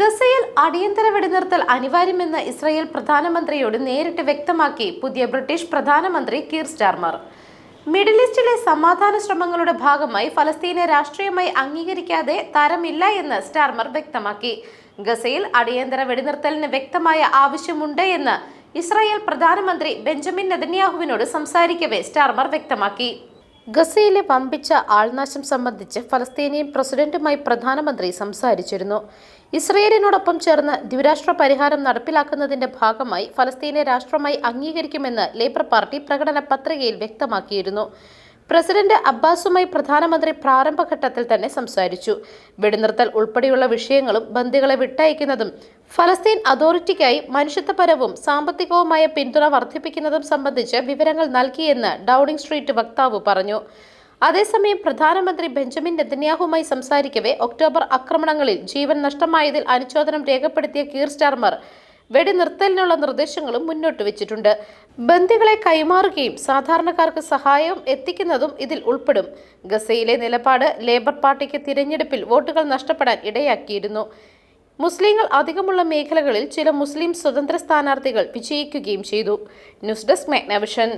ഗസയിൽ അടിയന്തര വെടിനിർത്തൽ അനിവാര്യമെന്ന് ഇസ്രായേൽ പ്രധാനമന്ത്രിയോട് നേരിട്ട് വ്യക്തമാക്കി പുതിയ ബ്രിട്ടീഷ് പ്രധാനമന്ത്രി കീർ സ്റ്റാർമർ. മിഡിൽ ഈസ്റ്റിലെ സമാധാന ശ്രമങ്ങളുടെ ഭാഗമായി ഫലസ്തീനെ രാഷ്ട്രീയമായി അംഗീകരിക്കാതെ തരമില്ല എന്ന് സ്റ്റാർമർ വ്യക്തമാക്കി. ഗസയിൽ അടിയന്തര വെടിനിർത്തലിന് വ്യക്തമായ ആവശ്യമുണ്ട് എന്ന് ഇസ്രായേൽ പ്രധാനമന്ത്രി ബെഞ്ചമിൻ നെതന്യാഹുവിനോട് സംസാരിക്കവേ സ്റ്റാർമർ വ്യക്തമാക്കി. ഗസയിലെ വമ്പിച്ച ആൾനാശം സംബന്ധിച്ച് ഫലസ്തീനിയൻ പ്രസിഡന്റുമായി പ്രധാനമന്ത്രി സംസാരിച്ചിരുന്നു. ഇസ്രയേലിനോടൊപ്പം ചേർന്ന് ദ്വിരാഷ്ട്ര പരിഹാരം നടപ്പിലാക്കുന്നതിന്റെ ഭാഗമായി ഫലസ്തീനെ രാഷ്ട്രമായി അംഗീകരിക്കുമെന്ന് ലേബർ പാർട്ടി പ്രകടന പത്രികയിൽ വ്യക്തമാക്കിയിരുന്നു. പ്രസിഡന്റ് അബ്ബാസുമായി പ്രധാനമന്ത്രി പ്രാരംഭഘട്ടത്തിൽ തന്നെ സംസാരിച്ചു. വെടിനിർത്തൽ ഉൾപ്പെടെയുള്ള വിഷയങ്ങളും ബന്ദികളെ വിട്ടയക്കുന്നതും ഫലസ്തീൻ അതോറിറ്റിക്കായി മനുഷ്യത്വപരവും സാമ്പത്തികവുമായ പിന്തുണ വർദ്ധിപ്പിക്കുന്നതും സംബന്ധിച്ച് വിവരങ്ങൾ നൽകിയെന്ന് ഡൌണിംഗ് സ്ട്രീറ്റ് വക്താവ് പറഞ്ഞു. അതേസമയം പ്രധാനമന്ത്രി ബെഞ്ചമിൻ നെതന്യാഹുമായി സംസാരിക്കവേ ഒക്ടോബർ ആക്രമണങ്ങളിൽ ജീവൻ നഷ്ടമായതിൽ അനുശോചനം രേഖപ്പെടുത്തിയ കീർ സ്റ്റാർമർ വെടിനിർത്തലിനുള്ള നിർദ്ദേശങ്ങളും മുന്നോട്ട് വെച്ചിട്ടുണ്ട്. ബന്ദികളെ കൈമാറുകയും സാധാരണക്കാർക്ക് സഹായവും എത്തിക്കുന്നതും ഇതിൽ ഉൾപ്പെടും. ഗസയിലെ നിലപാട് ലേബർ പാർട്ടിക്ക് തിരഞ്ഞെടുപ്പിൽ വോട്ടുകൾ നഷ്ടപ്പെടാൻ ഇടയാക്കിയിരുന്നു. മുസ്ലിങ്ങൾ അധികമുള്ള മേഖലകളിൽ ചില മുസ്ലിം സ്വതന്ത്ര സ്ഥാനാർത്ഥികൾ വിജയിക്കുകയും ചെയ്തു. News desk Magnavision.